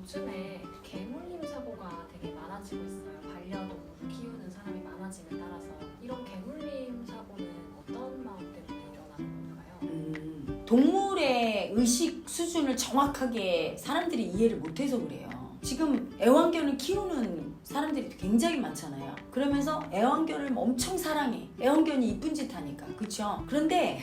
요즘에 개물림 사고가 되게 많아지고 있어요. 반려동물을 키우는 사람이 많아짐에 따라서 이런 개물림 사고는 어떤 마음 때문에 일어나는 걸까요? 음, 동물의 의식 수준을 정확하게 사람들이 이해를 못해서 그래요. 지금 애완견을 키우는 사람들이 굉장히 많잖아요. 그러면서 애완견을 엄청 사랑해. 애완견이 이쁜 짓 하니까. 그쵸? 그런데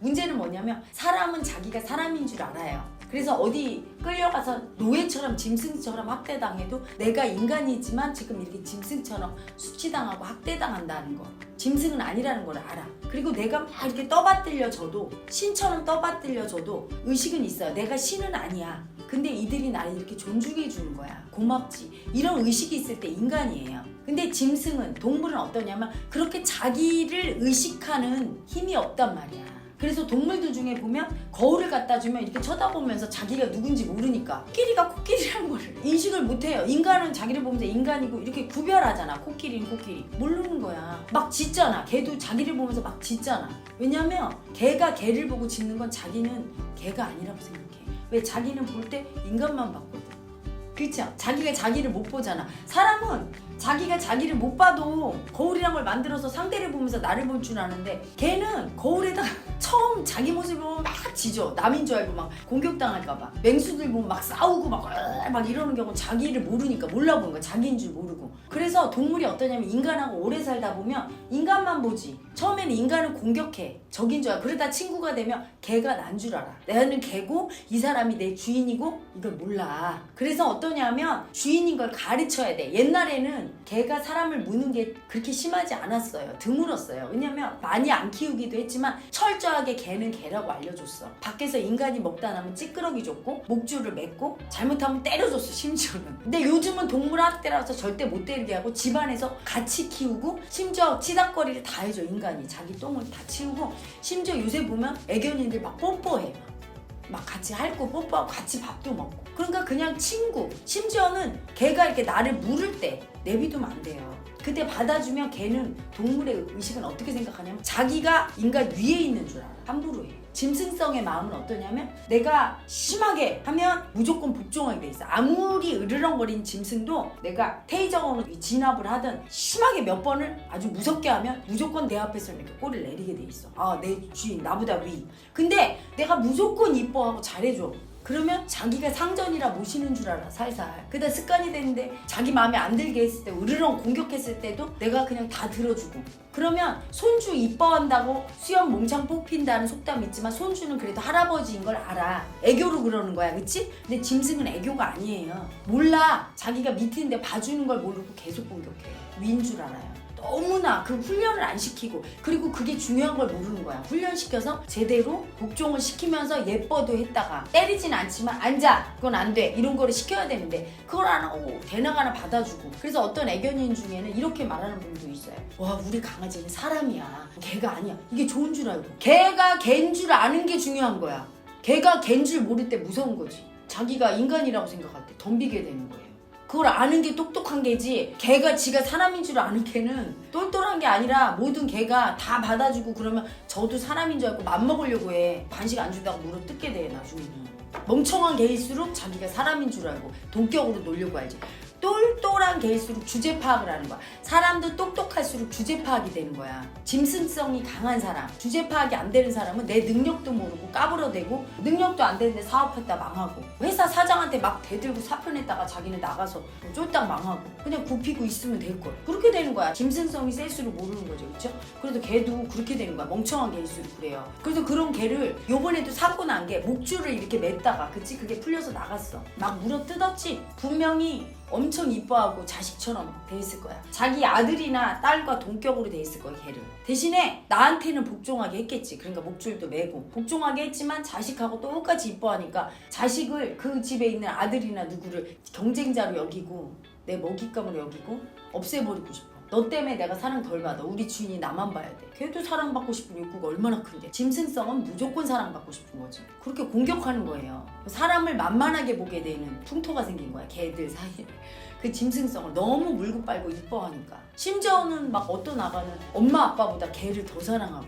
문제는 뭐냐면 사람은 자기가 사람인 줄 알아요. 그래서 어디 끌려가서 노예처럼 짐승처럼 학대당해도 내가 인간이지만 지금 이렇게 짐승처럼 수치당하고 학대당한다는 거. 짐승은 아니라는 걸 알아. 그리고 내가 막 이렇게 떠받들려져도 신처럼 떠받들려져도 의식은 있어요. 내가 신은 아니야. 근데 이들이 나를 이렇게 존중해 주는 거야. 고맙지. 이런 의식이 있을 때 인간이에요. 근데 짐승은 동물은 어떠냐면 그렇게 자기를 의식하는 힘이 없단 말이야. 그래서 동물들 중에 보면 거울을 갖다 주면 이렇게 쳐다보면서 자기가 누군지 모르니까 코끼리가 코끼리라는 거를 인식을 못해요. 인간은 자기를 보면서 인간이고 이렇게 구별하잖아. 코끼리는 코끼리. 모르는 거야. 막 짖잖아. 개도 자기를 보면서 막 짖잖아. 왜냐면 개가 개를 보고 짖는 건 자기는 개가 아니라고 생각해. 왜 자기는 볼 때 인간만 봤거든. 그렇죠? 자기가 자기를 못 보잖아. 사람은 자기가 자기를 못 봐도 거울이란 걸 만들어서 상대를 보면서 나를 볼 줄 아는데 걔는 거울에다가 처음 자기 모습을 보면 막 짖어. 남인 줄 알고 막 공격당할까봐. 맹수들 보면 막 싸우고 막, 막 이러는 경우 자기를 모르니까 몰라보는 거야. 자기인 줄 모르고. 그래서 동물이 어떠냐면 인간하고 오래 살다 보면 인간만 보지. 처음에는 인간을 공격해. 적인 줄 알아. 그러다 친구가 되면 걔가 난 줄 알아. 나는 걔고 이 사람이 내 주인이고 이걸 몰라. 그래서 어떠냐면 주인인 걸 가르쳐야 돼. 옛날에는 걔가 사람을 무는 게 그렇게 심하지 않았어요. 드물었어요. 왜냐면 많이 안 키우기도 했지만 철저하게 걔는 걔라고 알려줬어. 밖에서 인간이 먹다 남은 찌끄러기 줬고 목줄을 맺고 잘못하면 때려줬어 심지어는. 근데 요즘은 동물 학대라서 절대 못 때리게 하고 집안에서 같이 키우고 심지어 치닥거리를 다 해줘 인간이 자기 똥을 다 치우고 심지어 요새 보면 애견인들 막 뽀뽀해. 막 같이 핥고 뽀뽀하고 같이 밥도 먹고. 그러니까 그냥 친구. 심지어는 걔가 이렇게 나를 물을 때 내비두면 안 돼요. 그때 받아주면 걔는 동물의 의식은 어떻게 생각하냐면 자기가 인간 위에 있는 줄 알아 함부로 해 짐승성의 마음은 어떠냐면 내가 심하게 하면 무조건 복종하게 돼 있어. 아무리 으르렁거린 짐승도 내가 테이저건으로 진압을 하든 심하게 몇 번을 아주 무섭게 하면 무조건 내 앞에서 이렇게 꼬리를 내리게 돼 있어. 아 내 주인 나보다 위. 근데 내가 무조건 이뻐하고 잘해줘 그러면 자기가 상전이라 모시는 줄 알아 살살. 그다 습관이 됐는데 자기 마음에 안 들게 했을 때 으르렁 공격했을 때도 내가 그냥 다 들어주고. 그러면 손주 이뻐한다고 수염 몽창 뽑힌다는 속담 있지만 손주는 그래도 할아버지인 걸 알아. 애교로 그러는 거야 그치? 근데 짐승은 애교가 아니에요. 몰라. 자기가 밑인데 봐주는 걸 모르고 계속 공격해. 위인 줄 알아요 너무나 그 훈련을 안 시키고 그리고 그게 중요한 걸 모르는 거야. 훈련시켜서 제대로 복종을 시키면서 예뻐도 했다가 때리진 않지만 앉아 그건 안 돼 이런 거를 시켜야 되는데 그걸 안 하고 대낮 하나 받아주고. 그래서 어떤 애견인 중에는 이렇게 말하는 분도 있어요. 와 우리 강아지는 사람이야. 개가 아니야. 이게 좋은 줄 알고. 개가 개인 줄 아는 게 중요한 거야. 개가 개인 줄 모를 때 무서운 거지. 자기가 인간이라고 생각할 때 덤비게 되는 거예요 그걸 아는 게 똑똑한 개지 개가 지가 사람인 줄 아는 개는 똘똘한 게 아니라 모든 개가 다 받아주고 그러면 저도 사람인 줄 알고 맘먹으려고 해. 간식 안 주다가 물어 뜯게 돼 나중에는. 멍청한 개일수록 자기가 사람인 줄 알고 동격으로 놀려고 알지 똘똘한 개일수록 주제 파악을 하는 거야. 사람도 똑똑할수록 주제 파악이 되는 거야. 짐승성이 강한 사람 주제 파악이 안 되는 사람은 내 능력도 모르고 까불어대고 능력도 안 되는데 사업했다 망하고 회사 사장한테 막 대들고 사표냈다가 자기는 나가서 쫄딱 망하고 그냥 굽히고 있으면 될 걸. 그렇게 되는 거야. 짐승성이 셀수록 모르는 거죠. 그렇죠? 그래도 개도 그렇게 되는 거야. 멍청한 개일수록 그래요. 그래서 그런 개를 요번에도 사고 난 게 목줄을 이렇게 맸다가 그치? 그게 풀려서 나갔어. 막 물어 뜯었지? 분명히 엄청 이뻐하고 자식처럼 돼 있을 거야. 자기 아들이나 딸과 동격으로 돼 있을 거야, 걔를. 대신에 나한테는 복종하게 했겠지. 그러니까 목줄도 매고. 복종하게 했지만 자식하고 똑같이 이뻐하니까 자식을 그 집에 있는 아들이나 누구를 경쟁자로 여기고 내 먹잇감으로 여기고 없애버리고 싶어. 너 때문에 내가 사랑 덜 받아. 우리 주인이 나만 봐야 돼. 걔도 사랑받고 싶은 욕구가 얼마나 큰데. 짐승성은 무조건 사랑받고 싶은 거지. 그렇게 공격하는 거예요. 사람을 만만하게 보게 되는 풍토가 생긴 거야. 개들 사이에. 그 짐승성을 너무 물고 빨고 이뻐하니까. 심지어는 막 어떤 아가는 엄마 아빠보다 개를 더 사랑하고.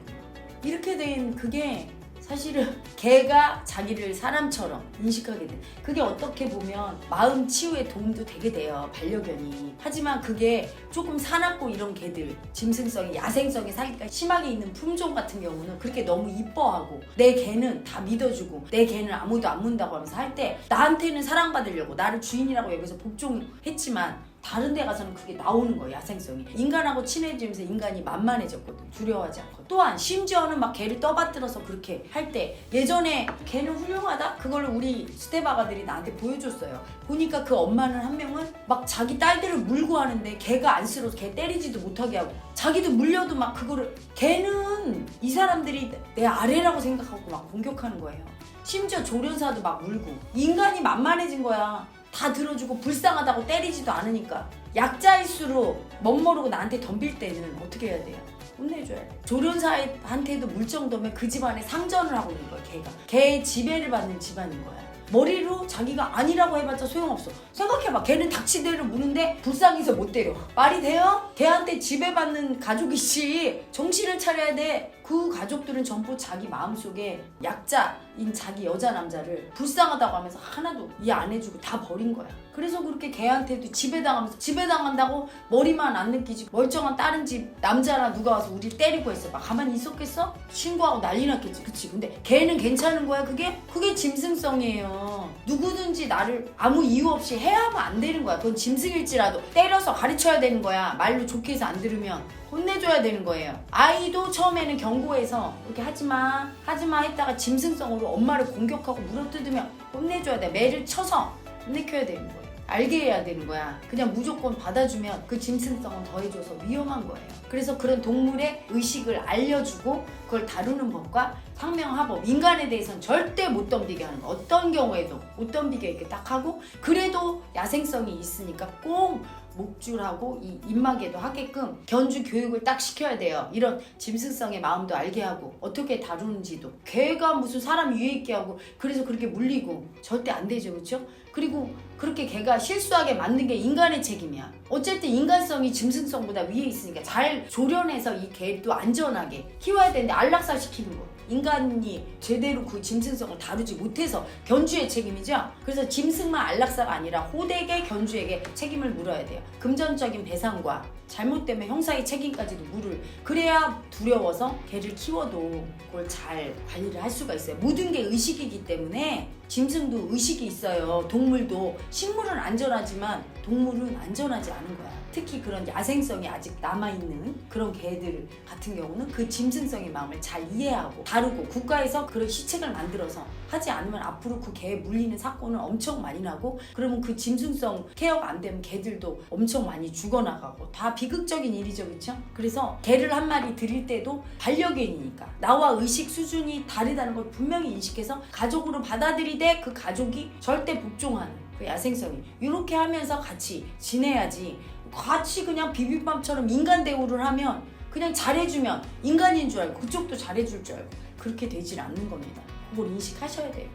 이렇게 된 그게 사실은 개가 자기를 사람처럼 인식하게 돼. 그게 어떻게 보면 마음 치유에 도움도 되게 돼요. 반려견이. 하지만 그게 조금 사납고 이런 개들, 짐승성이 야생성이 사기가 심하게 있는 품종 같은 경우는 그렇게 너무 이뻐하고 내 개는 다 믿어주고 내 개는 아무도 안 문다고 하면서 할 때 나한테는 사랑받으려고 나를 주인이라고 여기서 복종했지만 다른 데 가서는 그게 나오는 거예요 야생성이. 인간하고 친해지면서 인간이 만만해졌거든. 두려워하지 않고. 또한 심지어는 막 개를 떠받들어서 그렇게 할 때 예전에 개는 훌륭하다? 그걸 우리 스테바가들이 나한테 보여줬어요. 보니까 그 엄마는 한 명은 막 자기 딸들을 물고 하는데 개가 안쓰러워서 개 때리지도 못하게 하고 자기도 물려도 막 그거를 개는 이 사람들이 내 아래라고 생각하고 막 공격하는 거예요. 심지어 조련사도 막 물고. 인간이 만만해진 거야 다 들어주고 불쌍하다고 때리지도 않으니까 약자일수록 멋모르고 나한테 덤빌 때는 어떻게 해야 돼요? 혼내줘야 돼. 조련사한테도 물 정도면 그 집안에 상전을 하고 있는 거야, 걔가. 걔의 지배를 받는 집안인 거야. 머리로 자기가 아니라고 해봤자 소용없어. 생각해봐. 걔는 닥치대를 무는데 불쌍해서 못 때려. 말이 돼요? 걔한테 지배받는 가족이지. 정신을 차려야 돼. 그 가족들은 전부 자기 마음속에 약자인 자기 여자 남자를 불쌍하다고 하면서 하나도 이해 안 해주고 다 버린 거야. 그래서 그렇게 걔한테도 지배당하면서 지배당한다고 머리만 안 느끼지 멀쩡한 다른 집 남자나 누가 와서 우리 때리고 했어 막 가만히 있었겠어? 신고하고 난리 났겠지 그치 근데 걔는 괜찮은 거야 그게? 그게 짐승성이에요 누구든지 나를 아무 이유 없이 해하면 안 되는 거야 그건 짐승일지라도 때려서 가르쳐야 되는 거야 말로 좋게 해서 안 들으면 혼내줘야 되는 거예요. 아이도 처음에는 경고해서 이렇게 하지마, 하지마 했다가 짐승성으로 엄마를 공격하고 물어뜯으면 혼내줘야 돼. 매를 쳐서 혼내켜야 되는 거예요. 알게 해야 되는 거야. 그냥 무조건 받아주면 그 짐승성은 더해줘서 위험한 거예요. 그래서 그런 동물의 의식을 알려주고 그걸 다루는 법과 상명하법, 인간에 대해서는 절대 못 덤비게 하는 거. 어떤 경우에도 못 덤비게 이렇게 딱 하고 그래도 야생성이 있으니까 꼭 목줄하고 이 입마개도 하게끔 견주 교육을 딱 시켜야 돼요. 이런 짐승성의 마음도 알게 하고 어떻게 다루는지도 개가 무슨 사람 위에 있게 하고 그래서 그렇게 물리고 절대 안 되죠, 그렇죠? 그리고 그렇게 개가 실수하게 만든 게 인간의 책임이야. 어쨌든 인간성이 짐승성보다 위에 있으니까 잘 조련해서 이 개도 안전하게 키워야 되는데 안락사 시키는 거. 인간이 제대로 그 짐승성을 다루지 못해서 견주의 책임이죠. 그래서 짐승만 안락사가 아니라 호되게 견주에게 책임을 물어야 돼요. 금전적인 배상과 잘못되면 형사의 책임까지도 물을 그래야 두려워서 개를 키워도 그걸 잘 관리를 할 수가 있어요. 모든 게 의식이기 때문에 짐승도 의식이 있어요. 동물도 식물은 안전하지만 동물은 안전하지 않은 거야. 특히 그런 야생성이 아직 남아있는 그런 개들 같은 경우는 그 짐승성의 마음을 잘 이해하고 다루고 국가에서 그런 시책을 만들어서 하지 않으면 앞으로 그 개에 물리는 사건은 엄청 많이 나고 그러면 그 짐승성 케어가 안 되면 개들도 엄청 많이 죽어나가고 다 비극적인 일이죠 그렇죠? 그래서 개를 한 마리 드릴 때도 반려견이니까 나와 의식 수준이 다르다는 걸 분명히 인식해서 가족으로 받아들이 되그 가족이 절대 복종하는 그 야생성이 이렇게 하면서 같이 지내야지 같이 그냥 비빔밥처럼 인간 대우를 하면 그냥 잘해주면 인간인 줄 알고 그쪽도 잘해줄 줄 알고 그렇게 되질 않는 겁니다. 그걸 인식하셔야 돼요.